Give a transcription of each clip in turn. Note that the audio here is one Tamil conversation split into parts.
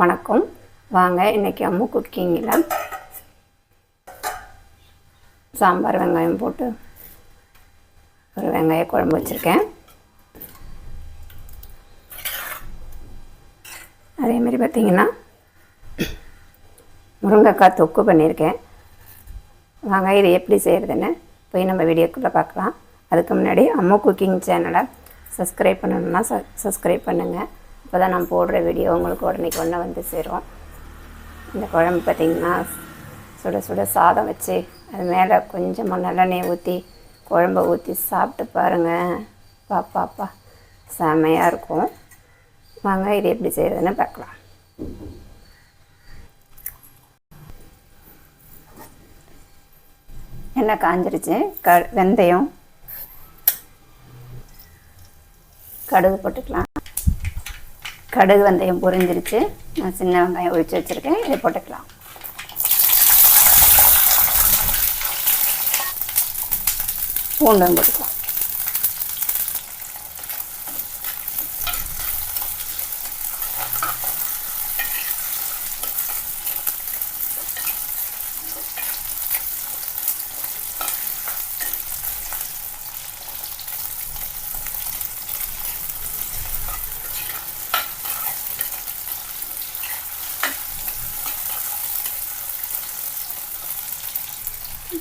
வணக்கம். வாங்க இன்றைக்கி அம்மு குக்கிங்கில் சாம்பார் வெங்காயம் போட்டு ஒரு வெங்காய குழம்பு வச்சுருக்கேன். அதேமாரி பார்த்திங்கன்னா முருங்கைக்காய் தொக்கு பண்ணியிருக்கேன். வாங்க இது எப்படி செய்கிறதுன்னு போய் நம்ம வீடியோக்குள்ளே பார்க்கலாம். அதுக்கு முன்னாடி அம்மு குக்கிங் சேனலை சப்ஸ்கிரைப் பண்ணணும்னா ச சப்ஸ்கிரைப் பண்ணுங்கள் அப்போ தான் நான் போடுற வீடியோ உங்களுக்கு உடனே கொண்டு வந்து சேரும் இந்த குழம்பு பார்த்திங்கன்னா சுட சுட சாதம் வச்சு அது மேலே கொஞ்சமாக நல்லெண்ணெய் ஊற்றி குழம்ப ஊற்றி சாப்பிட்டு பாருங்கள் பாப்பாப்பா செமையாக இருக்கும். வாங்க இது எப்படி செய்கிறதுன்னு பார்க்கலாம். எண்ணெய் காஞ்சிருச்சு. க வெந்தயம். கடுகு போட்டுக்கலாம். கடுகு வெந்தயம் பொரிஞ்சிருச்சு. நான் சின்ன வெங்காயம் ஒழிச்சு வச்சுருக்கேன். இதை போட்டுக்கலாம். பூண்டும் போட்டுக்கலாம்.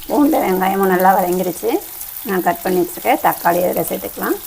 பூண்டு வெங்காயமும் நல்லா வதங்கிருச்சு. நான் கட் பண்ணி வச்சுருக்கேன். தக்காளி அதில் சேர்த்துக்கலாம்.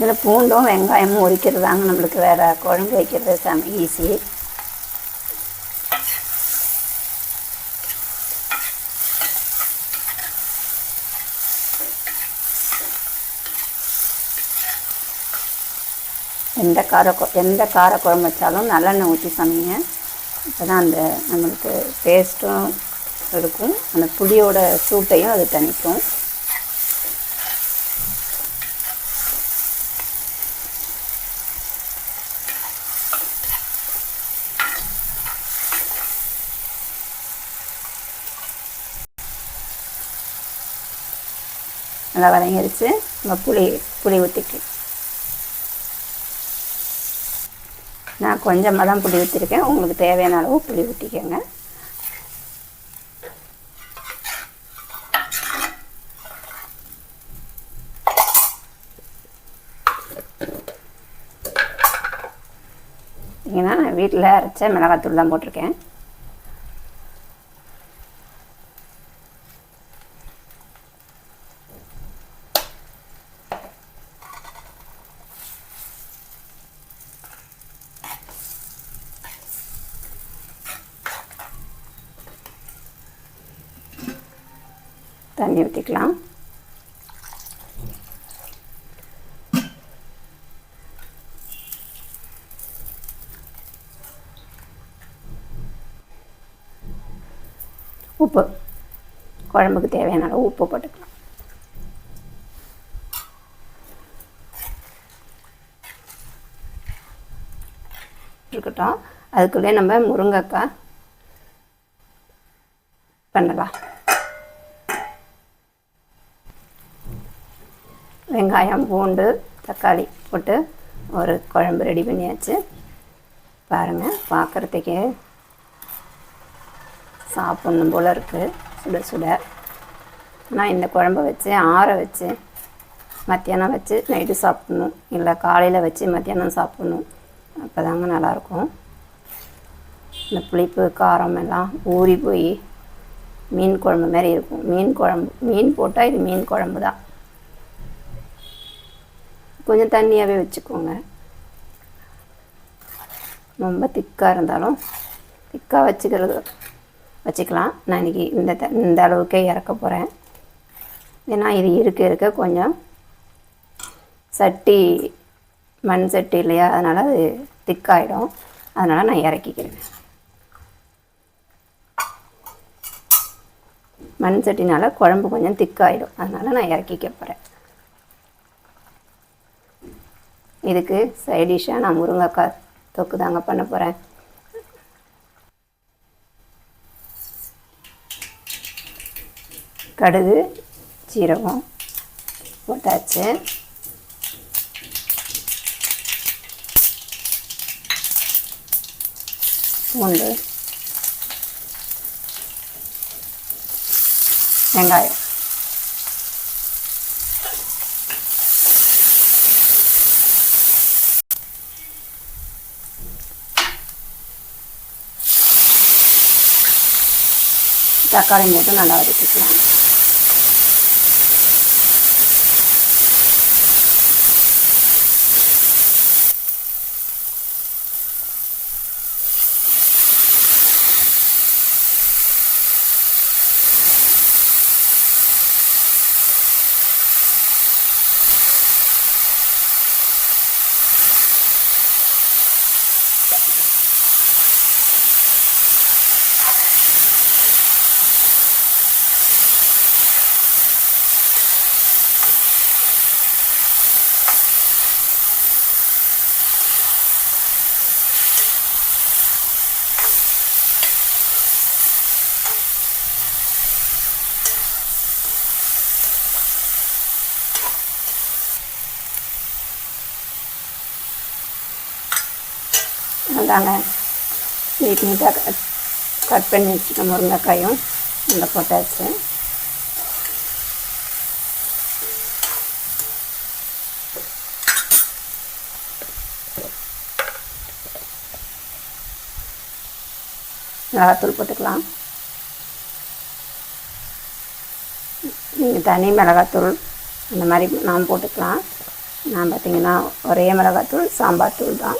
இதில் பூண்டும் வெங்காயமும் உரிக்கிறது தாங்க நம்மளுக்கு வேறு குழம்பு வைக்கிறது செம ஈஸி எந்த கார எந்த கார குழம்பு வச்சாலும் நல்லெண்ணெய் ஊற்றி சமைங்க. அப்போ தான் அந்த நம்மளுக்கு டேஸ்ட்டும் இருக்கும். அந்த புளியோட சூட்டையும் அது தணிக்கும். நல்லா வதங்கிருச்சு. நம்ம புளி புளி ஊற்றிக்கலாம் நான் கொஞ்சமாக தான் புளி ஊற்றிருக்கேன் உங்களுக்கு தேவையான அளவு புளி ஊற்றிக்கோங்க பார்த்தீங்கன்னா நான் வீட்டில் அரைச்ச மிளகாத்தூள் தான் போட்டிருக்கேன். தண்ணி ஊற்றிக்கலாம் உப்பு. குழம்புக்கு தேவையான அளவு உப்பு போட்டுக்கலாம். இருக்கட்டும். அதுக்குள்ளே நம்ம முருங்கைக்காய் பண்ணலாம். வெங்காயம் பூண்டு தக்காளி போட்டு ஒரு குழம்பு ரெடி பண்ணியாச்சு. பாருங்கள் பார்க்குறதுக்கே சாப்பிட்ணும் போல் இருக்குது சுட சுட. நான் இந்த குழம்பு வச்சு ஆற வச்சு மத்தியானம் வச்சு நைட்டு சாப்பிட்ணும். இல்லை காலையில் வச்சு மத்தியானம் சாப்பிட்ணும். அப்போ தாங்க நல்லாயிருக்கும். இந்த புளிப்பு காரம் எல்லாம் ஊறி போய் மீன் குழம்பு மாதிரி இருக்கும். மீன் குழம்பு மீன் போட்டால் இது மீன் குழம்பு தான். கொஞ்சம் தண்ணியாகவே வச்சுக்கோங்க. ரொம்ப திக்காக இருந்தாலும் திக்காக வச்சுக்கிறது வச்சுக்கலாம். நான் இன்றைக்கி இந்த த- இந்த அளவுக்கே இறக்க போகிறேன் ஏன்னா இது இருக்க இருக்க. கொஞ்சம் சட்டி மண் சட்டி இல்லையா? அதனால் அது திக்காயிடும். அதனால் நான் இறக்கிக்கிறேன். மண் சட்டினால் குழம்பு கொஞ்சம் திக்காயிடும். அதனால் நான் இறக்கிக்க போகிறேன் இதுக்கு சைடிஷாக நான் முருங்கைக்காய் தொக்கு தாங்க பண்ண போகிறேன் கடுகு சீரகம் போட்டாச்சு. பூண்டு வெங்காயம். தக்காளி மட்டும் நல்லா வதக்கிக்கலாம். அதாங்க நீட் நீட்டாக கட் பண்ணி வச்சுக்க முருங்கைக்காயும். நல்லா போட்டாச்சு. மிளகாத்தூள் போட்டுக்கலாம். நீங்கள் தனி மிளகாத்தூள் அந்த மாதிரி நாம் போட்டுக்கலாம். நான் பார்த்தீங்கன்னா ஒரே மிளகாத்தூள் சாம்பார் தூள் தான்.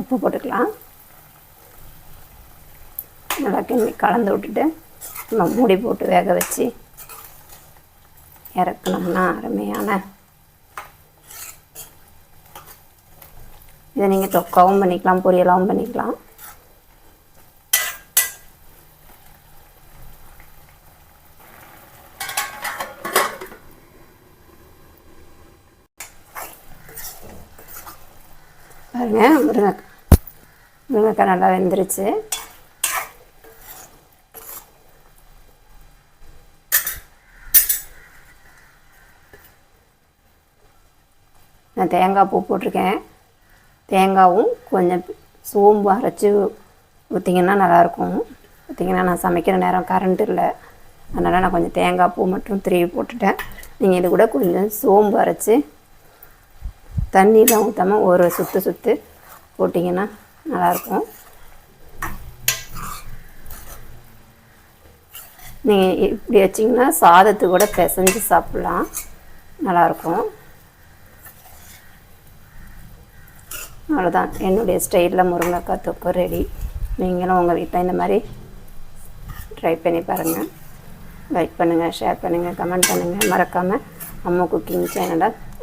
உப்பு போட்டுக்கலாம். நல்லா கிண்டி கலந்து விட்டுட்டு நம்ம மூடி போட்டு வேக வச்சு இறக்கணும்னா அருமையான இதை நீங்கள் தொக்காவும் பண்ணிக்கலாம் பொரியலாகவும் பண்ணிக்கலாம். பாருங்க முருங்கைக்காய் முருங்கைக்காய் நல்லா வெந்துருச்சு. நான் தேங்காய் பூ போட்டிருக்கேன். தேங்காவும் கொஞ்சம் சோம்பு அரைச்சி ஊற்றிங்கன்னா நல்லாயிருக்கும். ஊற்றிங்கன்னா நான் சமைக்கிற நேரம் கரண்ட் இல்லை. அதனால் நான் கொஞ்சம் தேங்காய் பூ மட்டும் திருவி போட்டுட்டேன். நீங்கள் இது கூட கொஞ்சம் சோம்பு அரைச்சி தண்ணியெலாம் ஊற்றாமல் ஒரு சுற்று சுற்று போட்டிங்கன்னா நல்லாயிருக்கும். நீங்கள் இப்படி வச்சிங்கன்னா சாதத்து கூட பிசைஞ்சு சாப்பிட்லாம். நல்லாயிருக்கும். அவ்வளோதான் என்னுடைய ஸ்டைலில் முருங்கைக்காய் தொக்கு ரெடி. நீங்களும் உங்கள் வீட்டில் இந்த மாதிரி ட்ரை பண்ணி பாருங்கள் லைக் பண்ணுங்கள் ஷேர் பண்ணுங்கள் கமெண்ட் பண்ணுங்கள் மறக்காமல் அம்மா குக்கிங் சேனலை